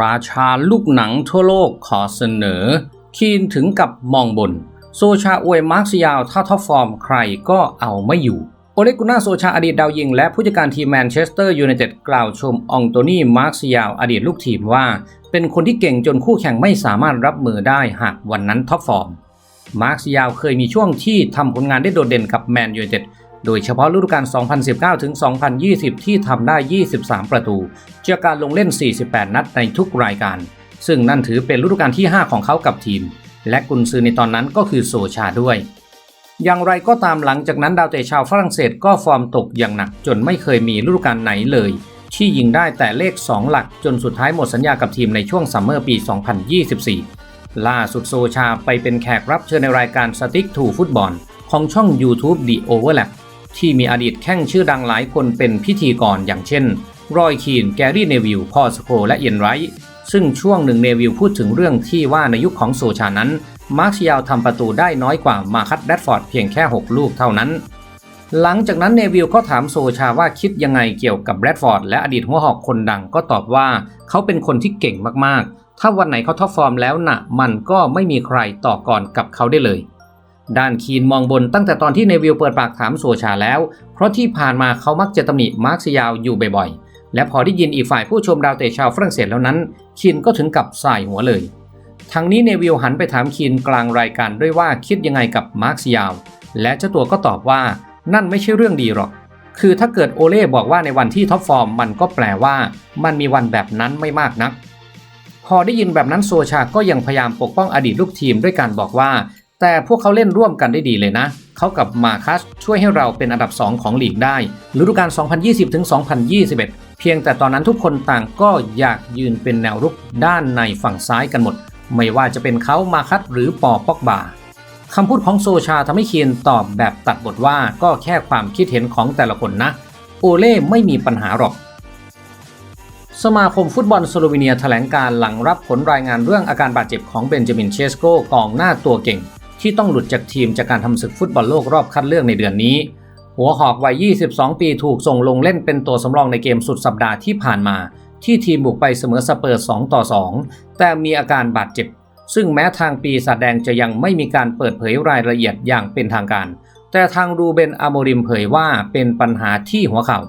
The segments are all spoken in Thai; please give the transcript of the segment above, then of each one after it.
ราชาลูกหนังทั่วโลกขอเสนอ คีนถึงกับมองบน โซชาอวยมาร์คซิยาวถ้าท็อปฟอร์มใครก็เอาไม่อยู่ โอเลกุน่าโซชาอดีตดาวยิง และผู้จัดการทีมแมนเชสเตอร์ยูไนเต็ดกล่าวชมองโตนี่มาร์คซิยาวอดีตลูกทีมว่า เป็นคนที่เก่งจนคู่แข่งไม่สามารถรับมือได้หากวันนั้นท็อปฟอร์มมาร์คซิยาวเคยมีช่วงที่ทำผลงานได้โดดเด่นกับแมนยูไนเต็ด โดยเฉพาะฤดูกาล 2019 ถึง 2020 ที่ทำได้ 23 ประตูจากการลงเล่น 48 นัดในทุกรายการ ซึ่งนั่นถือเป็นฤดูกาลที่ 5 ของเขากับทีม และกุนซือในตอนนั้นก็คือโซชาด้วย อย่างไรก็ตามหลังจากนั้นดาวเตะชาวฝรั่งเศสก็ฟอร์มตกอย่างหนักจนไม่เคยมีฤดูกาลไหนเลย ที่ยิงได้แต่เลข 2 หลักจนสุดท้ายหมดสัญญากับทีมในช่วงซัมเมอร์ปี 2024 ล่าสุดโซชาไปเป็นแขกรับเชิญในรายการ Stick to Football ของช่อง YouTube The Overlap ที่มีอดีตแข้งชื่อดังหลายคนเป็นพิธีกรอย่างเช่น รอยคีน แกรี่เนวิลพอสโคและเอียนไรท์ซึ่งช่วงหนึ่งเนวิลพูดถึงเรื่องที่ว่าในยุคของโซชานั้น มาร์คยาวทำประตูได้น้อยกว่ามาคัตแรดฟอร์ดเพียงแค่ 6 ลูกเท่านั้น หลังจากนั้นเนวิลก็ถามโซชาว่าคิดยังไงเกี่ยวกับแรดฟอร์ดและอดีตหัวหอกคนดังก็ตอบว่า เขาเป็นคนที่เก่งมากๆ ถ้าวันไหนเขาท็อปฟอร์มแล้วนะ่ะ มันก็ไม่มีใครต่อก่อนกับเขาได้เลย ด้านคีนมองบนตั้งแต่ตอนที่เนวิลเปิดปากถามโซชาแล้ว เพราะที่ผ่านมาเขามักจะตำหนิมาร์คซิยาวอยู่บ่อยๆ และพอได้ยินอีกฝ่ายผู้ชมดาวเตะชาวฝรั่งเศสแล้วนั้น คีนก็ถึงกับสายหัวเลย ทั้งนี้เนวิลหันไปถามคีนกลางรายการด้วยว่าคิดยังไงกับมาร์คซิยาว และเจ้าตัวก็ตอบว่านั่นไม่ใช่เรื่องดีหรอก คือถ้าเกิดโอเล่บอกว่าในวันที่ท็อปฟอร์มมันก็แปลว่า มันมีวันแบบนั้นไม่มากนัก พอได้ยินแบบนั้นโซชาก็ยังพยายามปกป้องอดีตลูกทีมด้วยการบอกว่า แต่พวกเขาเล่นร่วมกันได้ดีเลยนะ เขากับมาคัสช่วยให้เราเป็นอันดับ 2 ของลีกได้ฤดูกาล 2020ถึง2021 เพียงแต่ตอนนั้นทุกคนต่างก็อยากยืนเป็นแนวรุกด้านในฝั่งซ้ายกันหมด ไม่ว่าจะเป็นเขามาคัสหรือปอปอกบาคำพูดของโซชาทำให้เคียนตอบแบบตัดบทว่าก็แค่ความคิดเห็นของแต่ละคนนะ โอเล่ไม่มีปัญหาหรอก สมาคมฟุตบอลสโลวีเนียแถลงการหลังรับผลรายงานเรื่องอาการบาดเจ็บของเบนจามินเชสโกกองหน้าตัวเก่ง ที่ต้องหลุดจากทีมจากการทำศึกฟุตบอลโลกรอบคัดเลือกในเดือนนี้ หัวหอกวัย 22 ปีถูกส่งลงเล่นเป็นตัวสำรองในเกมสุดสัปดาห์ที่ผ่านมา ที่ทีมบุกไปเสมอสเปอร์2ต่อ 2 แต่มีอาการบาดเจ็บ ซึ่งแม้ทางปีศาจแดงจะยังไม่มีการเปิดเผยรายละเอียดอย่างเป็นทางการ แต่ทางรูเบนอโมริมเผยว่าเป็นปัญหาที่หัวเข่า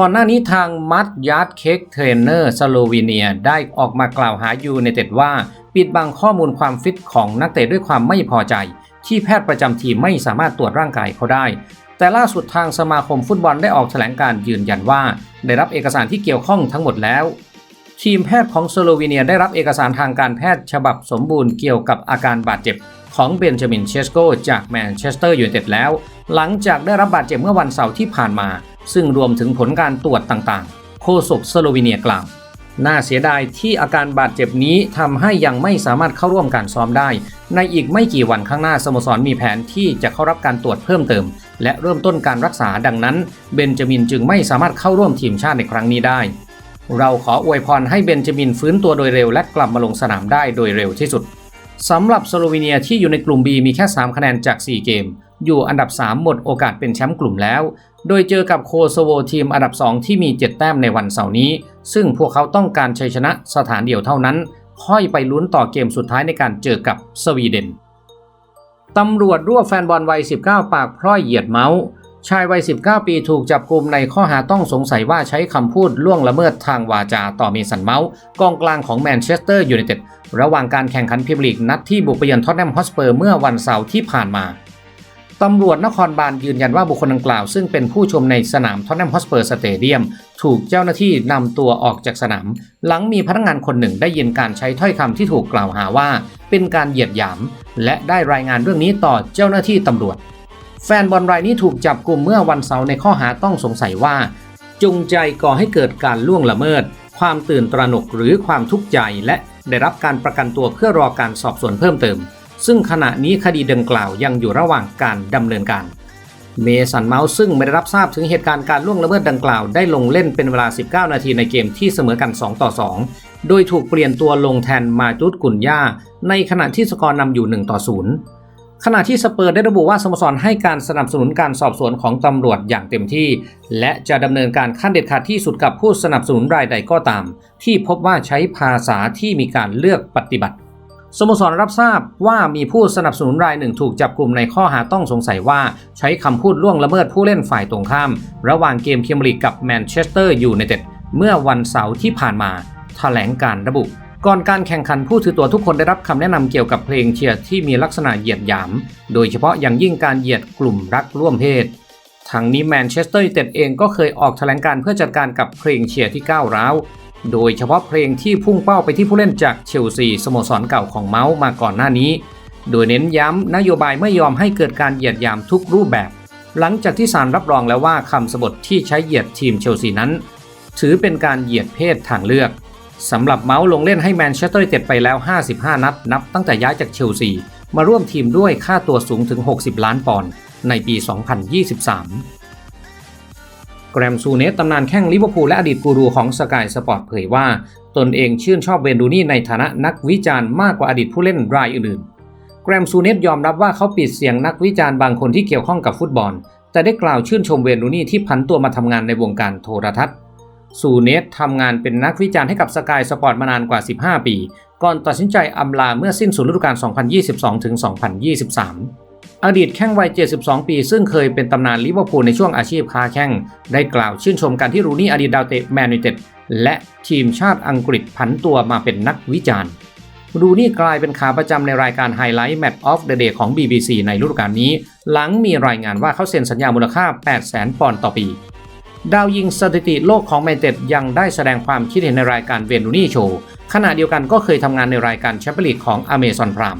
ก่อนหน้านี้ทางมัดยาร์ดเค้กเทรนเนอร์สโลวีเนียได้ออกมากล่าวหายูในเต็ดว่า ปิดบังข้อมูลความฟิตของนักเตะด้วยความไม่พอใจ ที่แพทย์ประจำทีมไม่สามารถตรวจร่างกายเขาได้ แต่ล่าสุดทางสมาคมฟุตบอลได้ออกแถลงการยืนยันว่า ได้รับเอกสารที่เกี่ยวข้องทั้งหมดแล้ว ทีมแพทย์ของสโลวีเนียได้รับเอกสารทางการแพทย์ฉบับสมบูรณ์เกี่ยวกับอาการบาดเจ็บของเบนจามินเชสโกจากแมนเชสเตอร์ยูไนเต็ดแล้ว หลังจากได้รับบาดเจ็บเมื่อวันเสาร์ที่ผ่านมา ซึ่งรวมถึงผลการตรวจต่างๆ โฆษกสโลวีเนียกล่าว น่าเสียดายที่อาการบาดเจ็บนี้ทำให้ยังไม่สามารถเข้าร่วมการซ้อมได้ ในอีกไม่กี่วันข้างหน้าสโมสรมีแผนที่จะเข้ารับการตรวจเพิ่มเติม และเริ่มต้นการรักษาดังนั้น เบนจามินจึงไม่สามารถเข้าร่วมทีมชาติในครั้งนี้ได้ เราขออวยพรให้เบนจามินฟื้นตัวโดยเร็วและกลับมาลงสนามได้โดยเร็วที่สุดสำหรับสโลวีเนียที่อยู่ในกลุ่ม B มีแค่ 3 คะแนนจาก 4 เกม อยู่อันดับ 3 หมดโอกาสเป็นแชมป์กลุ่มแล้ว โดยเจอกับโคโซโวทีมอันดับ 2 ที่มี 7 แต้มในวันเสาร์นี้ ซึ่งพวกเขาต้องการชัยชนะสถานเดียวเท่านั้น ค่อยไปลุ้นต่อเกมสุดท้ายในการเจอกับสวีเดนตำรวจรวบแฟนบอลวัย 19 ปากพร่อยเหยียดเมาส์ชายวัย 19 ปีถูกจับกลุมในข้อหาต้องสงสัยว่าใช้คำพูดล่วงละเมิดทางวาจาต่อเมสันเมาส์กองกลางของแมนเชสเตอร์ยูไนเต็ดระหว่างการแข่งขันพรีเมียร์ลีกนัดที่บุกไปเยือนท็อตแนมฮอสเปอร์เมื่อวันเสาร์ที่ผ่านมา ตำรวจนครบาลยืนยันว่าบุคคลดังกล่าว ซึ่งเป็นผู้ชมในสนามท็อตแนมฮอสเปอร์สเตเดียม ถูกเจ้าหน้าที่นำตัวออกจากสนาม หลังมีพนักงานคนหนึ่งได้ยินการใช้ถ้อยคำที่ถูกกล่าวหาว่า เป็นการเหยียดหยาม และได้รายงานเรื่องนี้ต่อเจ้าหน้าที่ตำรวจ แฟนบอลรายนี้ถูกจับกลุ่มเมื่อวันเสาร์ในข้อหาต้องสงสัยว่า จงใจก่อให้เกิดการล่วงละเมิด ความตื่นตระหนกหรือความทุกข์ใจและได้รับการประกันตัวเพื่อรอการสอบสวนเพิ่มเติม ซึ่งขณะนี้คดีดังกล่าวยังอยู่ระหว่างการดำเนินการ เมสันเมาส์ซึ่งไม่ได้รับทราบถึงเหตุการณ์การล่วงละเมิดดังกล่าวได้ลงเล่นเป็นเวลา 19 นาทีในเกมที่เสมอกัน 2 ต่อ 2 โดยถูกเปลี่ยนตัวลงแทนมาจุดกุนย่าในขณะที่สกอร์นำอยู่ 1 ต่อ 0ขณะที่สเปอร์ได้ระบุว่าสโมสรให้การสนับสนุนการสอบสวนของตำรวจอย่างเต็มที่ และจะดำเนินการขั้นเด็ดขาดที่สุดกับผู้สนับสนุนรายใดก็ตาม ที่พบว่าใช้ภาษาที่มีการเลือกปฏิบัติ สโมสรรับทราบว่ามีผู้สนับสนุนรายหนึ่งถูกจับกลุ่มในข้อหาต้องสงสัยว่า ใช้คำพูดล่วงละเมิดผู้เล่นฝ่ายตรงข้าม ระหว่างเกมพรีเมียร์ลีกกับแมนเชสเตอร์ยูไนเต็ดเมื่อวันเสาร์ที่ผ่านมาแถลงการระบุ ก่อนการแข่งขันผู้ถือตัวทุกคนได้รับคำแนะนำเกี่ยวกับเพลงเชียร์ที่มีลักษณะเหยียดหยาม โดยเฉพาะอย่างยิ่งการเหยียดกลุ่มรักร่วมเพศทั้งนี้แมนเชสเตอร์ยูไนเต็ดเองก็เคยออกแถลงการเพื่อจัดการกับเพลงเชียร์ที่ก้าวร้าว โดยเฉพาะเพลงที่พุ่งเป้าไปที่ผู้เล่นจากเชลซีสโมสรเก่าของเมาส์มาก่อนหน้านี้ โดยเน้นย้ำนโยบายไม่ยอมให้เกิดการเหยียดหยามทุกรูปแบบ หลังจากที่ศาลรับรองแล้วว่าคำสบทที่ใช้เหยียดทีมเชลซีนั้น ถือเป็นการเหยียดเพศทางเลือกสำหรับเมาส์ลงเล่นให้แมนเชสเตอร์ยูไนเต็ดไปแล้ว 55 นัด นับตั้งแต่ย้ายจากเชลซีมาร่วมทีมด้วยค่าตัวสูงถึง 60 ล้านปอนด์ในปี 2023 แกรมซูเนสตำนานแข้งลิเวอร์พูลและอดีตกูรูของสกายสปอร์ตเผยว่า ตนเองชื่นชอบเวนดูนี่ในฐานะนักวิจารณ์มากกว่าอดีตผู้เล่นรายอื่นๆ แกรมซูเนสยอมรับว่าเขาปิดเสียงนักวิจารณ์บางคนที่เกี่ยวข้องกับฟุตบอล แต่ได้กล่าวชื่นชมเวนดูนี่ที่ผันตัวมาทำงานในวงการโทรทัศน์ซูเนสทำงานเป็นนักวิจารณ์ให้กับสกายสปอร์ตมานานกว่า 15 ปี ก่อนตัดสินใจอำลาเมื่อสิ้นสุดฤดูกาล2022-2023 อดีตแข้งวัย 72 ปี ซึ่งเคยเป็นตำนานลิเวอร์พูลในช่วงอาชีพค้าแข้ง ได้กล่าวชื่นชมการที่รูนี่อดีตดาวเตะแมนยูเต็ดและทีมชาติอังกฤษผันตัวมาเป็นนักวิจารณ์ รูนี่กลายเป็นขาประจำในรายการไฮไลท์ Match of the Day ของ BBC ในฤดูกาลนี้ หลังมีรายงานว่าเขาเซ็นสัญญามูลค่า 800,000 ปอนด์ต่อปี ดาวยิงสถิติโลกของแมนเต็ดยังได้แสดงความคิดเห็นในรายการเวนดูนี่โชว์ขณะเดียวกันก็เคยทำงานในรายการแชมเปี้ยนลีกของอเมซอนพราม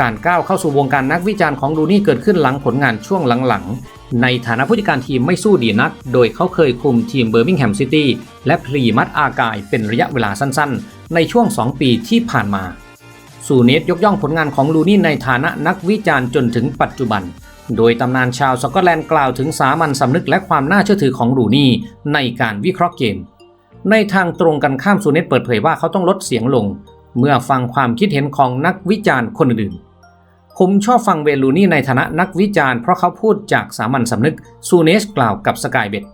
การก้าวเข้าสู่วงการนักวิจารณ์ของดูนี่เกิดขึ้นหลังผลงานช่วงหลังๆ ในฐานะผู้จัดการทีมไม่สู้ดีนัก โดยเขาเคยคุมทีมเบอร์มิงแฮมซิตี้และพรีมัดอากายเป็นระยะเวลาสั้นๆ ในช่วง 2 ปีที่ผ่านมาซูเนตยกย่องผลงานของลูนี่ในฐานะนักวิจารณ์จนถึงปัจจุบัน โดยตำนานชาวสกอตแลนด์กล่าวถึงสามัญสำนึกและความน่าเชื่อถือของลูนี่ในการวิเคราะห์เกม ในทางตรงกันข้ามซูเนตเปิดเผยว่าเขาต้องลดเสียงลง เมื่อฟังความคิดเห็นของนักวิจารณ์คนอื่นๆผมชอบฟังเวลูนี่ในฐานะนักวิจารณ์เพราะเขาพูดจากสามัญสำนึกซูเนสกล่าวกับสกายเบ็ด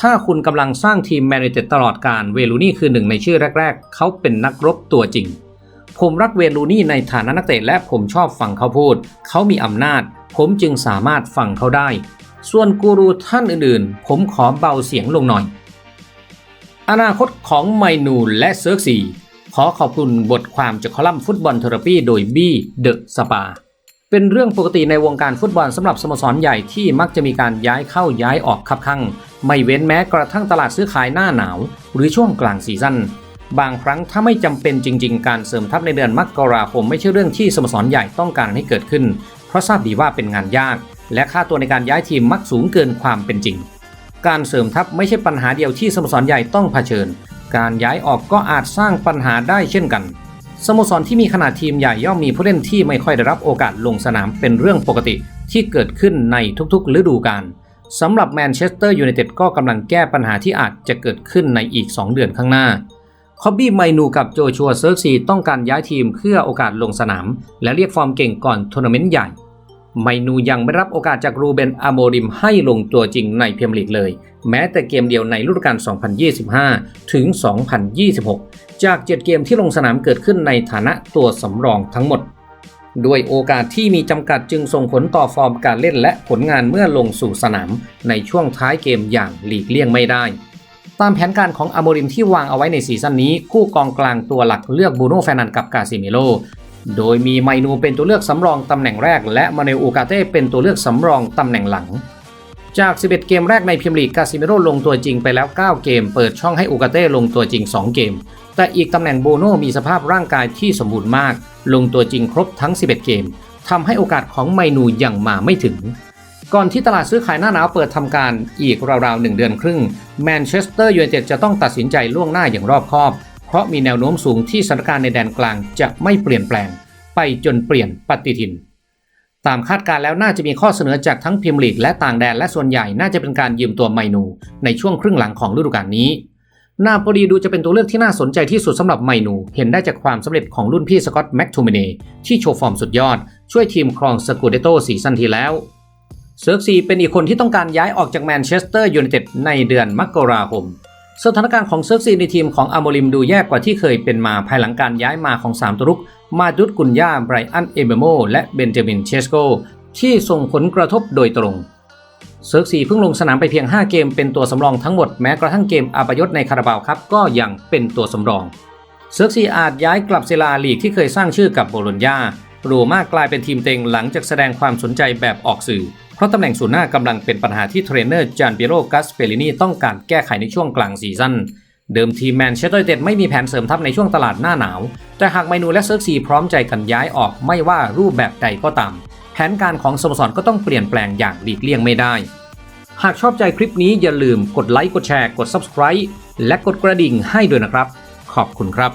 ถ้าคุณกำลังสร้างทีมแมนยูเต็ดตลอดการเวลูนี่คือหนึ่งในชื่อแรก ๆ เขาเป็นนักรบตัวจริง ผมรักเวลูนี่ในฐานะนักเตะและผมชอบฟังเขาพูด เขามีอำนาจ ผมจึงสามารถฟังเขาได้ ส่วนกูรูท่านอื่นๆ ผมขอเบาเสียงลงหน่อย อนาคตของไมนูและเซิร์กซี ขอขอบคุณบทความจากคอลัมน์ฟุตบอลเทอราปีโดยบี้เดอะสปาเป็นเรื่องปกติในวงการฟุตบอลสำหรับสโมสรใหญ่ที่มักจะมีการย้ายเข้าย้ายออกคับข้างไม่เว้นแม้กระทั่งตลาดซื้อขายหน้าหนาว หรือช่วงกลางซีซั่นบางครั้งถ้าไม่จำเป็นจริง ๆ การเสริมทัพในเดือนมกราคมไม่ใช่เรื่องที่สโมสรใหญ่ต้องการให้เกิดขึ้น เพราะทราบดีว่าเป็นงานยาก และค่าตัวในการย้ายทีมมักสูงเกินความเป็นจริง การเสริมทัพไม่ใช่ปัญหาเดียวที่สโมสรใหญ่ต้องเผชิญ การย้ายออกก็อาจสร้างปัญหาได้เช่นกัน สโมสรที่มีขนาดทีมใหญ่ย่อมมีผู้เล่นที่ไม่ค่อยได้รับโอกาสลงสนามเป็นเรื่องปกติที่เกิดขึ้นในทุกๆ ฤดูกาลสำหรับแมนเชสเตอร์ยูไนเต็ดก็กำลังแก้ปัญหาที่อาจจะเกิดขึ้นในอีก 2 เดือนข้างหน้า คอบบี้ไมนูกับโจชัวเซิร์กซีต้องการย้ายทีมเพื่อโอกาสลงสนาม และเรียกฟอร์มเก่งก่อนทัวร์นาเมนต์ใหญ่ ไมนูยังไม่รับโอกาสจากรูเบนอาโมริมให้ลงตัวจริงในเมียร์ลีกเลย แม้แต่เกมเดียวในฤดูกาล 2025 ถึง 2026 จาก 7 เกมที่ลงสนามเกิดขึ้นในฐานะตัวสำรองทั้งหมด ด้วยโอกาสที่มีจำกัดจึงส่งผลต่อฟอร์มการเล่นและผลงานเมื่อลงสู่สนามในช่วงท้ายเกมอย่างหลีกเลี่ยงไม่ได้ตามแผนการของอโมริมที่วางเอาไว้ในซีซั่นนี้ คู่กองกลางตัวหลักเลือกบูโน่แฟนันกับกาซิเมโล โดยมีไมนูเป็นตัวเลือกสำรองตำแหน่งแรก และมาเนลอูกาเต้เป็นตัวเลือกสำรองตำแหน่งหลัง จาก 11 เกมแรกในพรีเมียร์ลีกกาซิเมโรลงตัวจริงไปแล้ว 9 เกม เปิดช่องให้อูกาเต้ลงตัวจริง 2 เกม แต่อีกตำแหน่งโบโนมีสภาพร่างกายที่สมบูรณ์มาก ลงตัวจริงครบทั้ง 11 เกมทำให้โอกาสของไมนูยังมาไม่ถึงก่อนที่ตลาดซื้อขายหน้าหนาวเปิดทำการอีกราวๆ1เดือนครึ่งแมนเชสเตอร์ยูไนเต็ดจะต้องตัดสินใจล่วงหน้าอย่างรอบคอบ ราะมีแนวโน้มสูงที่สถานการณ์ในแดนกลางจะไม่เปลี่ยนแปลง ไปจนเปลี่ยนปฏิทิน ตามคาดการแล้วน่าจะมีข้อเสนอจากทั้งพรีเมียร์ลีกและต่างแดนและส่วนใหญ่น่าจะเป็นการยืมตัวไมนู ในช่วงครึ่งหลังของฤดูกาลนี้นาโปลีดูจะเป็นตัวเลือกที่น่าสนใจที่สุดสำหรับไมนู เห็นได้จากความสำเร็จของรุ่นพี่สกอตแม็กทูมิเนที่โชว์ฟอร์มสุดยอด ช่วยทีมครองสกูเดโตซีซั่นที่แล้ว เซิร์กซีเป็นอีกคนที่ต้องการย้ายออกจากแมนเชสเตอร์ยูไนเต็ดในเดือนมกราคม สถานการณ์ของเซิร์กซีในทีมของอาโมริมดูแย่กว่าที่เคยเป็นมาภายหลังการย้ายมาของ 3ตัวรุก มาดุดกุนย่าไบรอันเอเบโม และเบนจามินเชสโก ที่ส่งผลกระทบโดยตรง เซิร์กซีเพิ่งลงสนามไปเพียง 5 เกมเป็นตัวสำรองทั้งหมดแม้กระทั่งเกมอาปยศในคาราบาวครับก็ยังเป็นตัวสำรอง เซิร์กซีอาจย้ายกลับเซลาลีกที่เคยสร้างชื่อกับโบโลญญา รมากลายเป็นทีมเต็งหลังจากแสดงความสนใจแบบออกสื่อ เพราะตำแหน่งศูนย์หน้ากำลังเป็นปัญหาที่เทรนเนอร์จานเปียโรกัสเปรินีต้องการแก้ไขในช่วงกลางซีซั่นเดิมทีแมนเชสเตอร์ยูไนเต็ดไม่มีแผนเสริมทัพในช่วงตลาดหน้าหนาว แต่หากไมนูและเซิร์กซีพร้อมใจกันย้ายออกไม่ว่ารูปแบบใดก็ตาม แผนการของสโมสรก็ต้องเปลี่ยนแปลงอย่างหลีกเลี่ยงไม่ได้ หากชอบใจคลิปนี้อย่าลืมกดไลค์กดแชร์กด Subscribe และกดกระดิ่งให้ด้วยนะครับ ขอบคุณครับ